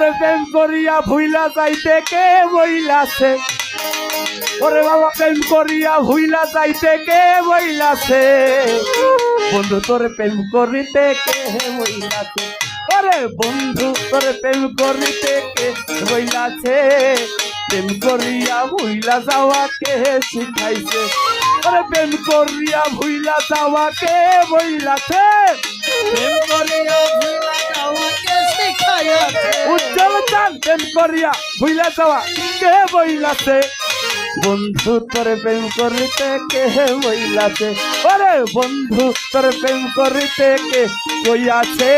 ওরে প্রেম করিয়া ভুইলা যাইতে কে বইলাছে? ওরে বাবা প্রেম করিয়া ভুইলা যাইতে কে বইলাছে? বন্ধু তোরে প্রেম করিতে কে বইলাছে? ওরে বন্ধু তোরে প্রেম করিতে কে বইলাছে? প্রেম করিয়া ভুইলা যাওয়া কে শিখাইছে? ওরে প্রেম করিয়া ভুইলা যাওয়া কে বইলাছে? প্রেম করিয়া ভুলা যাওয়াকে শিখাইয়াছে উজ্জ্বল চান প্রেম করিয়া ভুইলা যাওয়া, কে বইলাছে? বন্ধু, তোরে প্রেম করিতে কে বইলাছে? ওরে বন্ধু, তোরে প্রেম করিতে কে বইয়াছে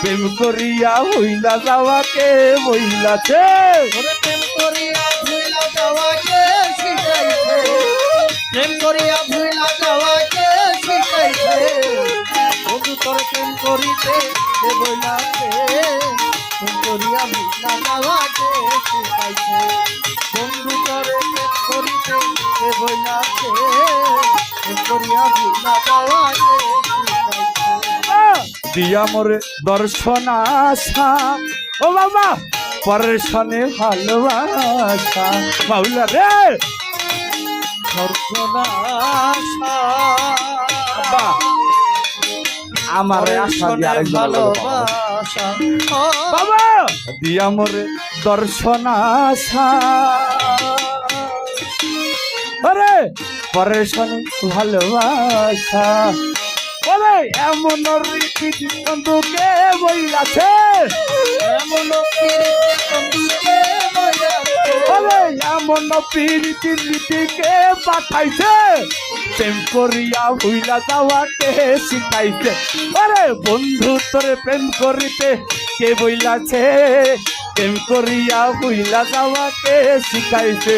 প্রেম করিয়া ভুইলা যাওয়া, কে বইলাছে? প্রেম করিয়া ভুলা যাওয়াকে শিখাইছে? প্রেম করিয়া ভুলা যাওয়াকে শিখাইছে? বন্ধু, তোর প্রেম করিতে সে বইলাছে? বন্ধু করিতে সে বইলাছে দিয়া মোরে দর্শন আশা। ও বাবা পরের সনে ভালোবাসা। বাউলা রে! সর্বনাশা বাহ, আমার আশা দিয়ে আরেকজন বাবা। ভালোবাসা দিয়া মোরে দর্শন আশা। আরে! ভালোবাসা। বলে এমন রীতি বন্ধুকে বইলাছে। এমন এমন প্রীতি রীতিকে পাঠাইছে। প্রেম করিয়া ভুইলা যাওয়াকে শিখাইছে। আরে বন্ধু, তোরে প্রেম করিতে কে বইলাছে? প্রেম করিয়া ভুইলা যাওয়াকে শিখাইছে।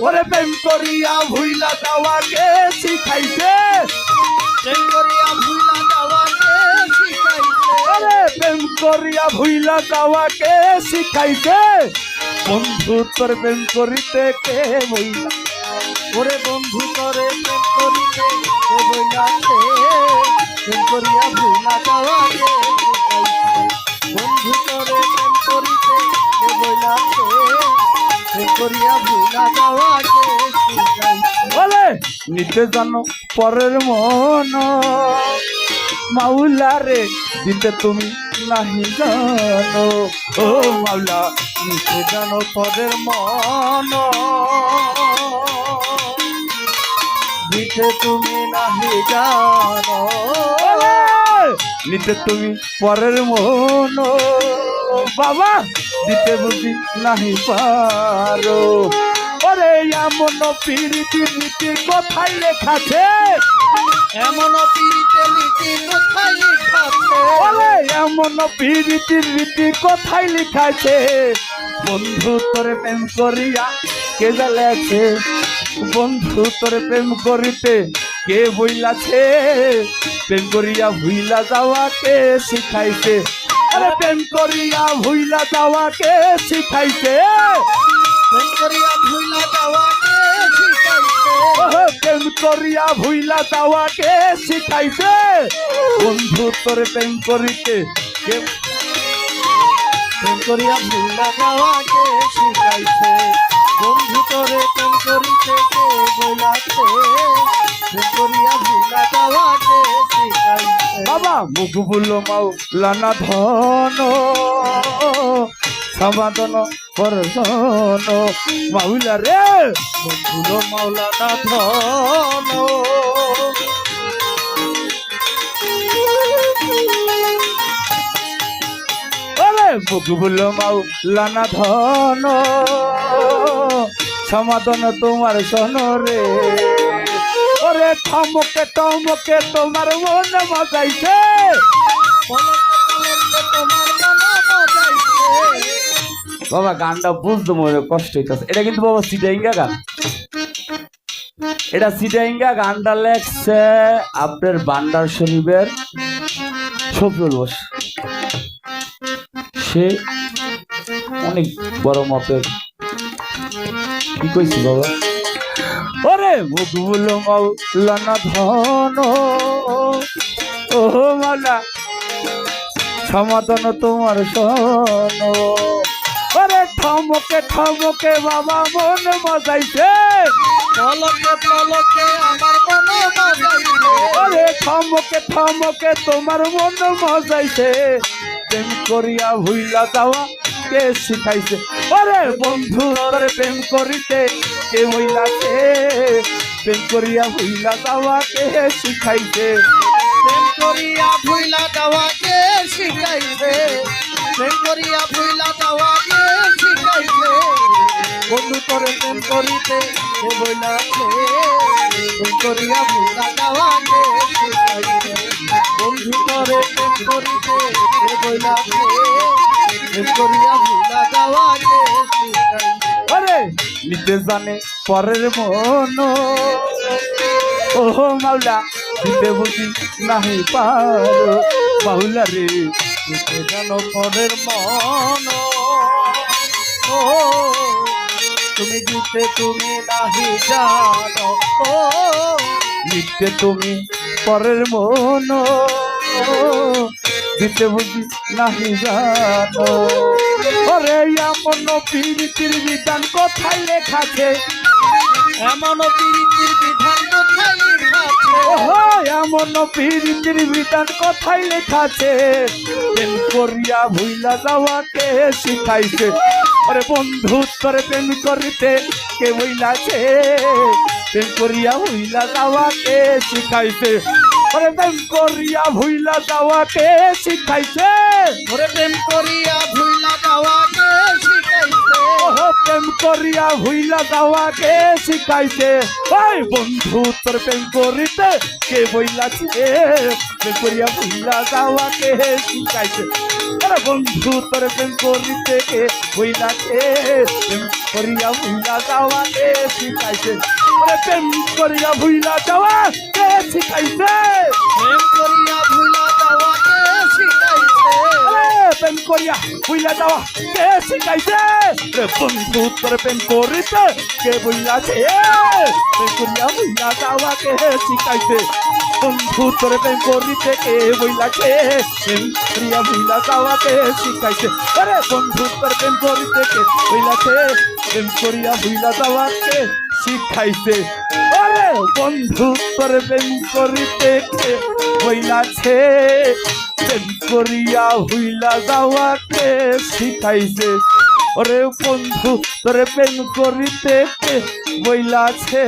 ওরে প্রেম করিয়া ভুইলা যাওয়াকে শিখাইছে। প্রেম করিয়া ভুলা যাওয়াকে শিখাইছে। আরে প্রেম করিয়া ভুইলা যাওয়াকে শিখাইছে। বন্ধু তোর প্রেম করিতে কে বইলা? ওরে বন্ধু করে প্রেম করিতে সে বইলাছে প্রেম করিয়া ভুলা যাওয়াকে শিখাইছে বন্ধু করে প্রেম করিতে সে বইলাছে প্রেম করিয়া ভুলা যাওয়াকে শিখাইছে বলে, নিতে জানো পরের মন। মাউলা রে, দিতে তুমি নাহি জানো। ও মাওলা, নিতে জানো পরের মন। দিতে তুমি নাহি জানো। নিতে তুমি পরের মন। বাবা, দিতে বুঝি নাহি পারো। এমন পিরিতি নীতি কোথায় লেখাছে? এমন পীড়িতে নীতি কোথায় লিখাছে? বলে এমন পিরিতির রীতি কোথায় লিখাছে? বন্ধু তোরে প্রেম করিয়া কে জ্বালাছে বন্ধু তোরে প্রেম করিতে কে বইলাছে প্রেম করিয়া ভুইলা যাওয়াকে শিখাইছে? আরে প্রেম করিয়া ভুইলা যাওয়াকে শিখাইছে? প্রেম করিয়া ভুইলা যাওয়াকে শিখাইছে বন্ধু তোরে প্রেম করিতে প্রেম করিয়া ভুলা যাওয়াকে শিখাইছে বন্ধু তোরে প্রেম করিতে কে প্রেম করিয়া ভুলা যাওয়াকে শিখাইছে বাবা মুখ বুলো মাও লানা ধন। সমাধান পরজন মাউলা রে, বন্ধুলো ধন ওরে মুখ বুলো মাও লানা ধন সমাধান তোমার সন রে। ওরে থমকে টমকে তোমার মন মজাইছে। তোমার মন মজাইছে। বাবা, গানটা বুঝতে মনে কষ্ট হইতেছে। এটা কিন্তু বাবা সিটাইঙ্গা গান। এটা সিটাইঙ্গা গানটা লেখছে আপনার বান্ডার শরীফের শফিউল বোস সে অনেক বড় মাপের। কি কইছি বাবা? ওরে মুখবুল মৌলানা ধন ও মাওলা সমাধান তোমার শোনো ওরে ঠমকে ঠমকে বাবা মন মজাইছে পলকে পলকে আমার মন মজাইছে ওরে ঠমকে ঠমকে তোমার মন মজাইছে প্রেম করিয়া ভুইলা যাওয়া কে শিখাইছে? ওরে বন্ধু তোরে প্রেম করিতে কে হইলাছে প্রেম করিয়া ভুইলা যাওয়া কে শিখাইছে? প্রেম করিয়া ভুইলা যাওয়াকে শিখাইছে? প্রেম করিয়া ভুইলা যাওয়াকে শিখাইছে বন্ধু তোরে প্রেম করিতে বইলাছে প্রেম করিয়া ভুইলা যাওয়াকে শিখাইছে জানে পরের মন। ও মাওলা দিতে বুঝি নাহি পারো। রে দিতে যেন পরের মন। ও, তুমি দিতে তুমি নাহি জানো। ও নিতে তুমি পরের মন। দিতে বুঝি নাহি জানো। ওরে, এমন পীড়িতির বিধান কোথায় লেখাছে এমন প্রীতির বিধান এমন পীড়িতির বিধান কোথায় লেখাছে প্রেম করিয়া ভুইলা যাওয়াকে শিখাইছে। ওরে বন্ধু, তোরে প্রেম করিতে কে বইলাছে প্রেম করিয়া ভুইলা যাওয়াকে শিখাইছে। প্রেম করিয়া ভুইলা যাওয়াকে শিখাইছে। প্রেম করিয়া করিয়া ভুইলা যাওয়াকে শিখাইছে? ওই বন্ধু, তোর প্রেম করিতে কে বইলাছে প্রেম করিয়া ভুইলা যাওয়াকে শিখাইছে? আরে বন্ধু, তোর প্রেম করিতে কে বইলাছে প্রেম করিয়া ভুইলা যাওয়াকে শিখাইছে? ওরে প্রেম করিয়া ভুইলা যাওয়া কে শিখাইছে? প্রেম করিয়া আরে প্রেম করিয়া ভুইলা যাওয়া। কে শিখাইছে? রে বন্ধু, তোর প্রেম করিতে কে বইলাছে প্রেম করিয়া ভুইলা যাওয়া কে শিখাইছে? বন্ধু, তোর প্রেম করিতে কে বইলাছে প্রেম করিয়া ভুইলা যাওয়া কে শিখাইছে? আরে বন্ধু, তোর প্রেম করিতে কে বইলাছে প্রেম করিয়া ভুইলা যাওয়া কে শিখাইছে? আরে বন্ধু, তোর প্রেম করিতে কে বইলাছে প্রেম করিয়া হুইলা যাওয়াকে শিখাইছে। ওরে বন্ধু, তোরে প্রেম করিতে বইলাছে?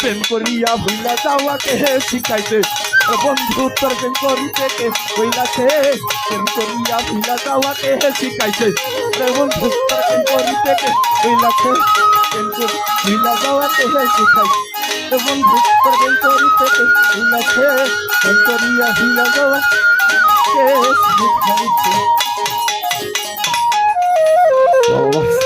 প্রেম করিয়া ভুইলা যাওয়াকে শিখাইছে। বন্ধু, তোর প্রেম করিতে বইলাছে? প্রেম করিয়া ভুইলা যাওয়াকে শিখাইছে। বন্ধু, তোর প্রেম করিতে বইলাছে? প্রেম করি ভুইলা যাওয়াকে শিখাইছে। বন্ধু, তোর প্রেম করিতে বইলাছে? প্রেম করিয়া ভুইলা যাওয়া শেষ oh,